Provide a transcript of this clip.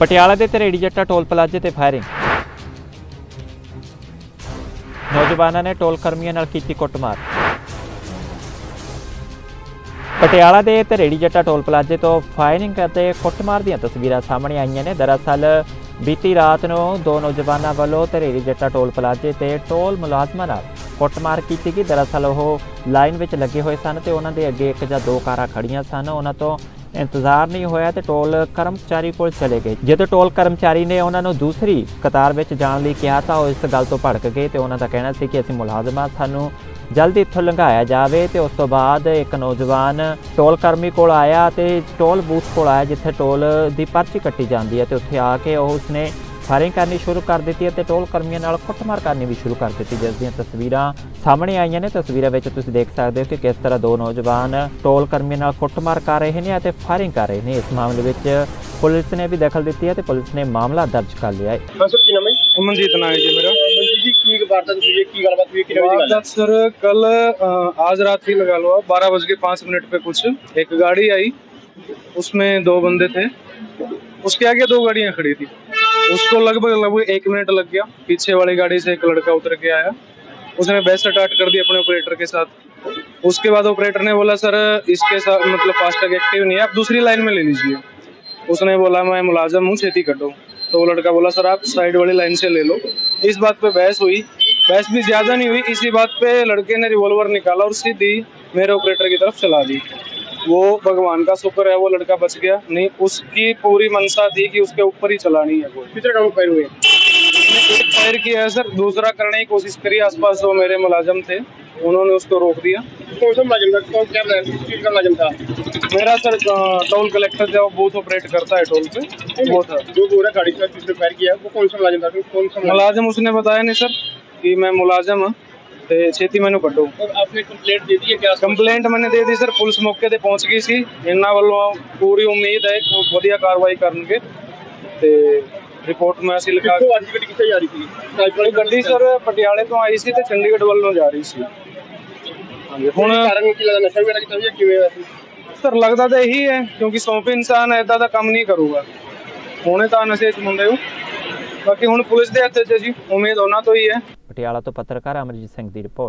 ਪਟਿਆਲਾ ਦੇ ਤਰੇੜੀ ਜੱਟਾ ਟੋਲ ਪਲਾਜ਼ੇ ਤੇ ਫਾਇਰਿੰਗ। ਨੌਜਵਾਨਾਂ ਨੇ ਟੋਲ ਕਰਮੀਆਂ ਨਾਲ ਕੀਤੀ ਕੁੱਟਮਾਰ। ਪਟਿਆਲਾ ਦੇ ਤਰੇੜੀ ਜੱਟਾ ਟੋਲ ਪਲਾਜ਼ੇ ਤੋਂ ਫਾਇਰਿੰਗ ਅਤੇ ਕੁੱਟਮਾਰ ਦੀਆਂ ਤਸਵੀਰਾਂ ਸਾਹਮਣੇ ਆਈਆਂ ਨੇ। ਦਰਅਸਲ, ਬੀਤੀ ਰਾਤ ਨੂੰ ਦੋ ਨੌਜਵਾਨਾਂ ਵੱਲੋਂ ਧਰੇੜੀ ਜੱਟਾ ਟੋਲ ਪਲਾਜ਼ੇ ਤੇ ਟੋਲ ਮੁਲਾਜ਼ਮਾਂ ਨਾਲ ਕੁੱਟਮਾਰ ਕੀਤੀ ਗਈ। ਦਰਅਸਲ, ਉਹ ਲਾਈਨ ਵਿੱਚ ਲੱਗੇ ਹੋਏ ਸਨ ਤੇ ਉਹਨਾਂ ਦੇ ਅੱਗੇ ਇੱਕ ਜਾਂ ਦੋ ਕਾਰਾਂ ਖੜੀਆਂ ਸਨ। ਉਹਨਾਂ ਤੋਂ ਇੰਤਜ਼ਾਰ ਨਹੀਂ ਹੋਇਆ ਤੇ ਟੋਲ ਕਰਮਚਾਰੀ ਕੋਲ ਚਲੇ ਗਏ। ਜਦੋਂ ਟੋਲ ਕਰਮਚਾਰੀ ਨੇ ਉਹਨਾਂ ਨੂੰ ਦੂਸਰੀ ਕਤਾਰ ਵਿੱਚ ਜਾਣ ਲਈ ਕਿਹਾ, ਤਾਂ ਉਹ ਇਸ ਗੱਲ ਤੋਂ ਭੜਕ ਗਏ ਤੇ ਉਹਨਾਂ ਦਾ ਕਹਿਣਾ ਸੀ ਕਿ ਅਸੀਂ ਮੁਲਾਜ਼ਮਾਂ, ਸਾਨੂੰ ਜਲਦੀ ਇੱਥੋਂ ਲੰਘਾਇਆ ਜਾਵੇ ਤੇ ਉਸ ਤੋਂ ਬਾਅਦ ਇੱਕ ਨੌਜਵਾਨ ਟੋਲ ਕਰਮੀ ਕੋਲ ਆਇਆ ਤੇ ਟੋਲ ਬੂਥ ਕੋਲ ਆਇਆ, ਜਿੱਥੇ ਟੋਲ ਦੀ ਪਰਚੀ ਕੱਟੀ ਜਾਂਦੀ ਹੈ ਤੇ ਉੱਥੇ ਆ ਕੇ ਉਹ ਉਸਨੇ ਫਾਇਰਿੰਗ ਕਰਨੀ ਸ਼ੁਰੂ ਕਰ ਦਿੱਤੀ ਅਤੇ ਟੋਲ ਕਰਮੀਆਂ ਨਾਲ ਕੁੱਟਮਾਰ ਕਰਨੀ ਵੀ ਸ਼ੁਰੂ ਕਰ ਦਿੱਤੀ ਜਿਸ ਦੀਆਂ ਤਸਵੀਰਾਂ ਸਾਹਮਣੇ ਆਈਆਂ ਨੇ ਤਸਵੀਰਾਂ ਵਿੱਚ ਤੁਸੀਂ ਦੇਖ ਸਕਦੇ ਹੋ ਕਿ ਕਿਸ ਤਰ੍ਹਾਂ ਦੋ ਨੌਜਵਾਨ ਟੋਲ ਕਰਮੀਆਂ ਨਾਲ ਕੁੱਟਮਾਰ ਕਰ ਰਹੇ ਨੇ ਅਤੇ ਫਾਇਰਿੰਗ ਕਰ ਰਹੇ ਨੇ ਇਸ ਮਾਮਲੇ ਵਿੱਚ ਪੁਲਿਸ ਨੇ ਵੀ ਦਖਲ ਦਿੱਤੀ ਹੈ ਤੇ ਪੁਲਿਸ ਨੇ ਮਾਮਲਾ ਦਰਜ ਕਰ ਲਿਆ ਹੈ ਸਰ ਕੀ ਨਾਮ ਹੈ ਅਮਨਜੀਤ ਨਾਂ ਹੈ ਜੀ ਮੇਰਾ ਮਨਜੀਤ ਜੀ ਕੀ ਵਾਰਦਾਤ ਹੋਈ ਹੈ ਕੀ ਗੱਲਬਾਤ ਹੋਈ ਹੈ ਕਿਹਨੇ ਵਜੇ ਦੀ ਗੱਲ ਹੈ वारदात सर कल अ, आज रात ही लगा लो बारह बज के पाँच मिनट पे कुछ एक गाड़ी आई उसमें दो बंदे थे उसके आगे दो गाड़ियां खड़ी थी उसको लगभग लगभग एक मिनट लग गया। पीछे वाली गाड़ी से एक लड़का उतर के आया। उसने बस स्टार्ट कर दी अपने ऑपरेटर के साथ। उसके बाद ऑपरेटर ने बोला, सर, इसके साथ मतलब फास्टैग एक्टिव नहीं है। आप दूसरी लाइन में ले लीजिए। उसने बोला, मैं मुलाजम हूँ, छेती कटो। तो वो लड़का बोला, सर, आप साइड वाली लाइन से ले लो। इस बात पे बहस हुई। बहस भी ज़्यादा नहीं हुई। इसी बात पे लड़के ने रिवॉल्वर निकाला और सीधी मेरे ऑपरेटर की तरफ़ चला दी। वो भगवान का शुक्र है वो लड़का बच गया। नहीं उसकी पूरी मनसा थी कि उसके ऊपर ही चलानी है वो कितने राउंड फायर हुए? एक फायर किया है सर। दूसरा करने की कोशिश करी आसपास जो मेरे मुलाजम थे उन्होंने उसको रोक दिया। कौन सा मुलाजिम था? कौन क्या का मुलाजिम था? मेरा सर टोल कलेक्टर जो बूथ ऑपरेट करता है टोल पे। वो था। जो बोरा गाड़ी जिसने फायर किया वो कौन सा मुलाजिम था? कौन सा मुलाजिम उसने बताया नहीं सर कि मैं मुलाजिम हाँ। ਤੇ ਛੇਤੀ ਮੈਨੂੰ ਕੱਢੋ। और आपने कंप्लेंट दे दी है ਕੰਪਲੇਂਟ ਮੈਨੇ ਦੇ ਦਿੱਤੀ ਸਰ ਪੁਲਿਸ ਮੌਕੇ ਤੇ ਪਹੁੰਚ ਗਈ ਸੀ। ਇਹਨਾਂ ਵੱਲੋਂ ਪੂਰੀ ਉਮੀਦ ਹੈ ਕਿ ਵਧੀਆ ਕਾਰਵਾਈ ਕਰਨਗੇ। ਤੇ ਰਿਪੋਰਟ ਮੈਂ ਅਸੀਂ ਲਿਖਾ ਕਿੱਥੋਂ ਅੱਜ ਗੱਡੀ ਕਿੱਥੇ ਜਾ ਰਹੀ ਸੀ? ਉਹ ਗੱਡੀ ਸਰ ਪਟਿਆਲੇ ਤੋਂ ਆਈ ਸੀ ਤੇ ਚੰਡੀਗੜ੍ਹ ਵੱਲੋਂ ਜਾ ਰਹੀ ਸੀ। ਹਾਂਜੀ ਹੁਣ ਕਾਰਨ ਕੀ ਲੱਗਦਾ? ਨਸ਼ਾ ਵਗੈਰਾ ਕੀਤਾ ਹੋਇਆ ਕਿਵੇਂ ਹੋਇਆ ਸੀ ਸਰ ਲੱਗਦਾ ਤਾਂ ਇਹੀ ਹੈ ਕਿਉਂਕਿ ਸੌਂਪੇ ਇਨਸਾਨ ਐਦਾਂ ਦਾ ਕੰਮ ਨਹੀਂ ਕਰੂਗਾ। ਹੁਣੇ ਤਾਂ ਨਸ਼ੇ 'ਚ ਮੁੰਡੇ ਹੋ ਬਾਕੀ ਹੁਣ ਪੁਲਿਸ ਦੇ ਹੱਥ 'ਚ ਜੀ, ਉਮੀਦ ਉਹਨਾਂ ਤੋਂ ਹੀ ਹੈ। ਪਟਿਆਲਾ ਤੋਂ ਪੱਤਰਕਾਰ ਅਮਰਜੀਤ ਸਿੰਘ ਦੀ ਰਿਪੋਰਟ।